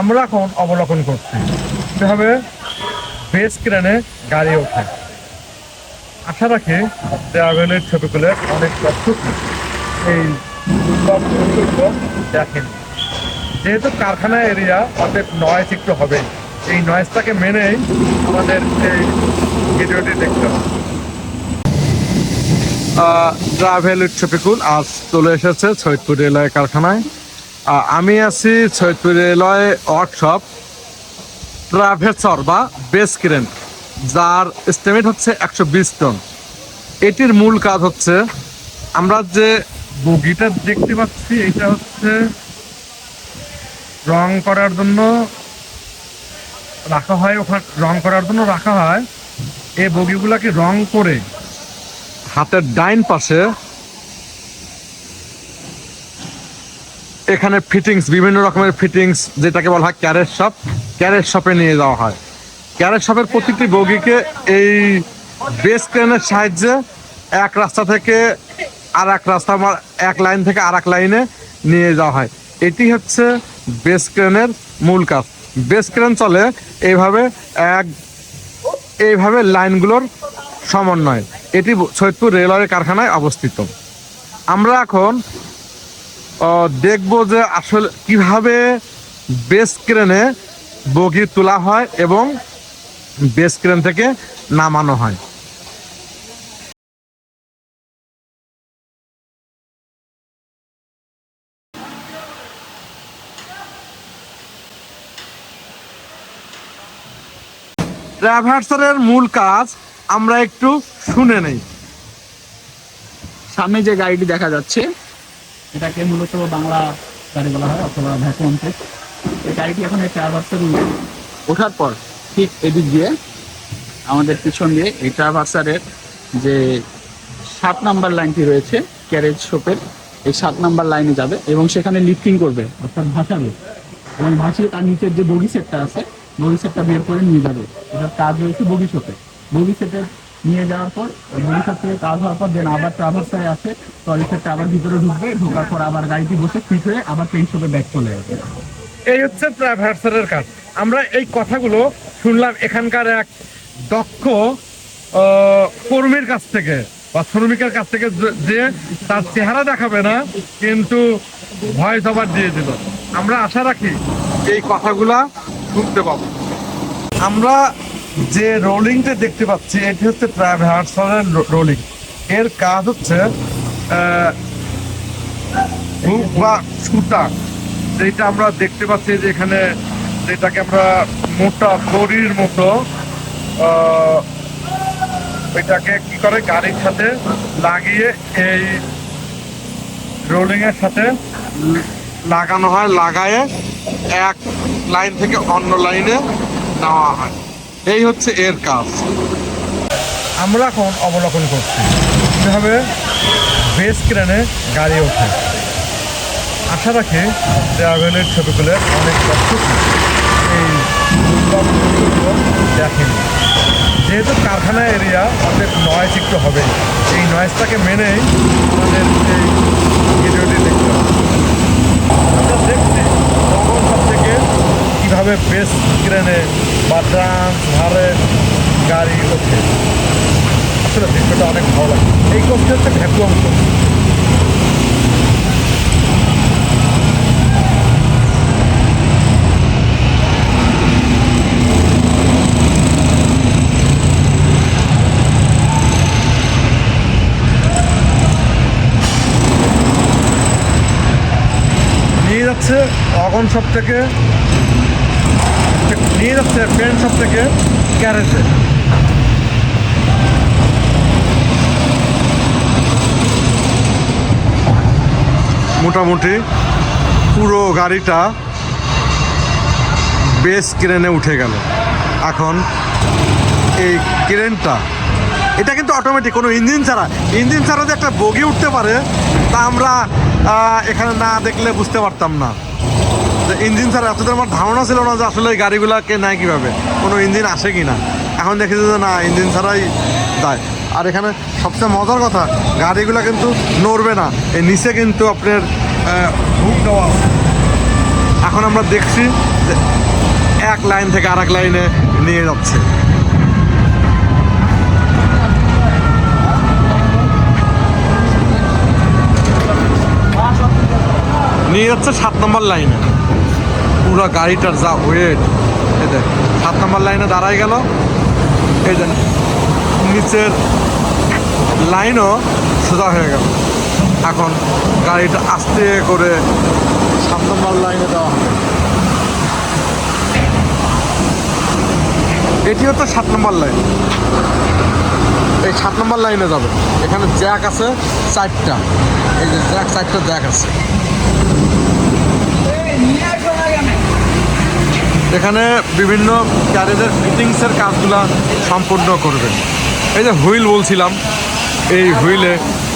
আমরা এখন অবলোকন করছি। কীভাবে বেস ক্রেনে গাড়ি ওঠে। আশা রাখি ট্রাভেলের ছবিগুলো অনেক দর্শক এই দেখেন। যেহেতু কারখানা এরিয়া অতএব নয়েজ একটু হবে। এই নয়েজটাকে মেনেই আমাদের এই ভিডিওটি দেখতে হবে। ট্রাভেল উৎসপিকুল আজ চলে এসেছে সৈয়দপুর রেলওয়ে কারখানায়। আমি আছি সৈয়দপুর রেলওয়ে ওয়ার্কশপ ট্রাভেসর বা বেস ক্রেন যার এস্টিমেট হচ্ছে একশো বিশ টন। এটির মূল কাজ হচ্ছে, আমরা যে বগিটা দেখতে পাচ্ছি, এটা হচ্ছে রং করার জন্য রাখা হয় ওখানে, রং করার জন্য রাখা হয়। এই বগিগুলাকে রং করে হাতের ডাইন পাশে এখানে ফিটিংস বিভিন্ন রকমের ফিটিংস যেটাকে বলা হয় ক্যারেট শপ ক্যারেট শপে নিয়ে যাওয়া হয়। ক্যারেট শপের প্রতিটি বগিকে এই বেস ক্রেনের সাহায্যে এক রাস্তা থেকে আর এক রাস্তা এক লাইন থেকে আর এক লাইনে নিয়ে যাওয়া হয়। এটি হচ্ছে বেস ক্রেনের মূল কাজ। বেস ক্রেন চলে এইভাবে এক, এইভাবে লাইনগুলোর সমন্বয়। এটি সৈয়দপুর রেলওয়ে কারখানায় অবস্থিত। আমরা এখন দেখব যে আসলে কীভাবে বেস ক্রেনে বগি তোলা হয় এবং বেস ক্রেন থেকে নামানো হয়। ট্রাভার্সারের মূল কাজ আমরা একটু শুনে নেই। সামনে যে গাড়িটি দেখা যাচ্ছে এটাকে মূলত বাংলা গাড়ি বলা হয় অথবা ভ্যাকুয়াম টেক। এই গাড়িটি এখন এই ট্রাভার্সার ওঠার পর ঠিক এদিক দিয়ে আমাদের পিছন দিয়ে এই ট্রাভার্সারের যে সাত নাম্বার লাইনটি রয়েছে ক্যারেজ শপের এই সাত নাম্বার লাইনে যাবে এবং সেখানে লিফটিং করবে। অর্থাৎ ভাসাবে। এবং ভাসিয়ে তার নিচের যে বগি সেটটা আছে বগি সেটটা বের করে নিয়ে যাবে। এটার কাজ রয়েছে বগি শপে বগি সেটে নিয়ে যাওয়ার পর বগি থেকে কাজ হওয়ার পর দেন আবার ট্রাভার্সারে আসে ট্রলি সেটটা আবার ভিতরে ঢুকবে, ঢোকার পর আবার গাড়িটি বসে ফিট হয়ে আবার পেন্ট শপে ব্যাক চলে যাবে এই হচ্ছে ট্রাভার্সারের কাজ। আমরা এই কথাগুলো শুনলাম এখানকার এক দক্ষ কর্মীর কাছ থেকে। বা শ্রমিকের কাছ থেকে যে- যে তার চেহারা দেখাবে না, কিন্তু ভয়েস ওভার দিয়ে দিল। আমরা আশা রাখি এই কথাগুলা শুনতে পাবো। আমরা যে রোলিংটা দেখতে পাচ্ছি, এটি হচ্ছে ট্রাভার্সারের রোলিং। এর কাজ হচ্ছে বা সুতা, যেটা আমরা দেখতে পাচ্ছি যে এখানে যেটাকে আমরা মোটা দড়ির মতো এটাকে কি করে গাড়ির সাথে লাগিয়ে এই রোলিং এর সাথে লাগানো হয়, লাগায়ে এক লাইন থেকে অন্য লাইনে নেওয়া হয়। এই হচ্ছে এর কাজ। আমরা এখন অবলোকন করছি। কীভাবে বেস ক্রেনে গাড়ি ওঠে। আশা রাখি ট্রাভেলের ছবিগুলো অনেক দর্শক এই দেখেন। যেহেতু কারখানা এরিয়া অনেক নয়েজ একটু হবে এই নয়েজটাকে মেনেই আমাদের এই ভিডিওটি দেখতে হবে। আমরা দেখছি তখন সব থেকে কীভাবে বেস ক্রেনে বা ট্রান্স ভারে গাড়ি ওঠে? আসলে দৃশ্যটা অনেক ভালো লাগে। এই কোচটা হচ্ছে ভ্যাকুয়াম কোচ নিয়ে যাচ্ছে অগন সব থেকে নিয়ে যাচ্ছে পেন শপ থেকে ক্যারেজে মোটামুটি পুরো গাড়িটা বেস ক্রেনে উঠে গেল। এখন এই ক্রেনটা, এটা কিন্তু অটোমেটিক কোনো ইঞ্জিন ছাড়া। ইঞ্জিন ছাড়া যে একটা বগি উঠতে পারে, তা আমরা এখানে না দেখলে বুঝতে পারতাম না। যে ইঞ্জিন ছাড়া এতদিন আমার ধারণা ছিল না যে আসলে গাড়িগুলোকে নেয় কীভাবে। কোনো ইঞ্জিন আসে কি না এখন দেখেছি যে না, ইঞ্জিন ছাড়াই দেয় আর এখানে সবচেয়ে মজার কথা, গাড়িগুলো কিন্তু নড়বে না। এই নিচে কিন্তু আপনার হুক দেওয়া। এখন আমরা দেখছি যে এক লাইন থেকে আরেক লাইনে নিয়ে যাচ্ছে। নিয়ে যাচ্ছে সাত নম্বর লাইনে। পুরো গাড়িটার যা ওয়েট এই দেখ, সাত নম্বর লাইনে দাঁড়াই গেল। এই দেখ, নিচের লাইনও সোজা হয়ে গেল। এখন গাড়িটা আস্তে করে সাত নম্বর লাইনে দেওয়া হবে। এটি হচ্ছে সাত নম্বর লাইন। এই সাত নম্বর লাইনে যাবে। এখানে জ্যাক আছে, চারটা। এই যে জ্যাক, চারটা জ্যাক আছে। এখানে বিভিন্ন ক্যারেজের ফিটিংসের কাজগুলো সম্পূর্ণ করবেন। এই যে হুইল বলছিলাম, এই হুইলে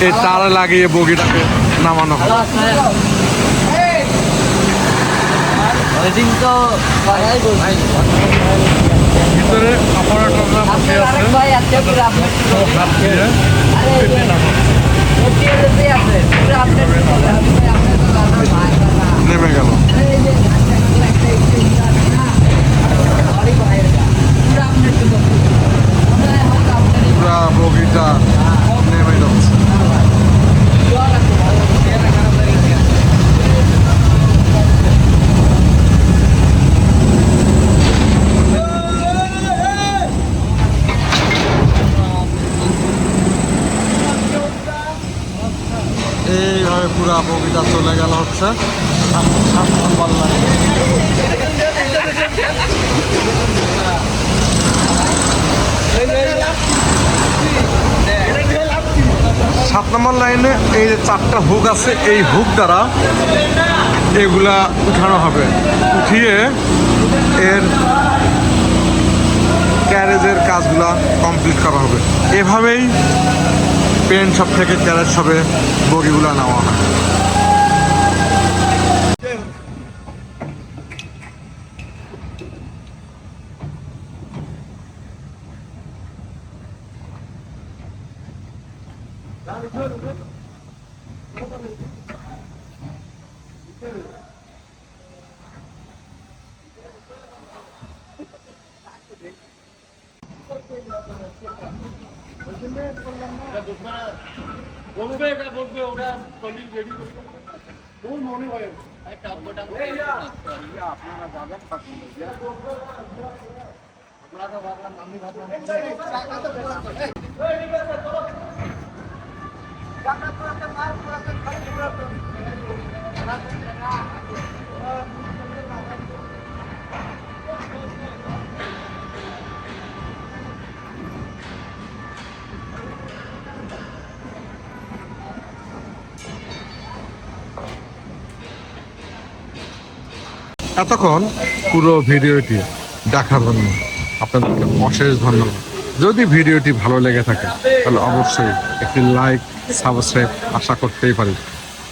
এই তার লাগিয়ে বগিটাকে নামানো বলছি ভিতরে নেমে গেল। এইভাবে পুরা বগিটা চলে গেল হচ্ছে। সাত- নম্বর লাইনে। এই যে চারটা হুক আছে, এই হুক দ্বারা এগুলা উঠানো হবে উঠিয়ে এর ক্যারেজের কাজগুলা কমপ্লিট করা হবে এভাবেই পেন্ট শপ থেকে ক্যারেজ শপে বগিগুলা নেওয়া হয় বলবে এটা বলবে ওরা চল্লিশ রেডি করবে আপনারা যাবেন আপনারা ভাবলাম আমি ভাবলাম এতক্ষণ পুরো ভিডিওটি দেখার জন্য আপনাদেরকে অশেষ ধন্যবাদ। যদি ভিডিওটি ভালো লেগে থাকে, তাহলে অবশ্যই একটি লাইক সাবস্ক্রাইব আশা করতেই পারি।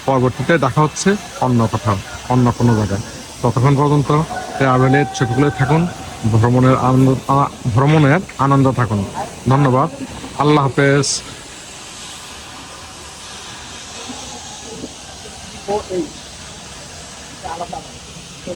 পরবর্তীতে দেখা হচ্ছে অন্য কোথাও, অন্য কোনো জায়গায়। ততক্ষণ পর্যন্ত ট্রাভেলের চোখগুলো থাকুন, ভ্রমণের আনন্দ ভ্রমণের আনন্দ থাকুন। ধন্যবাদ, আল্লাহ হাফেজ।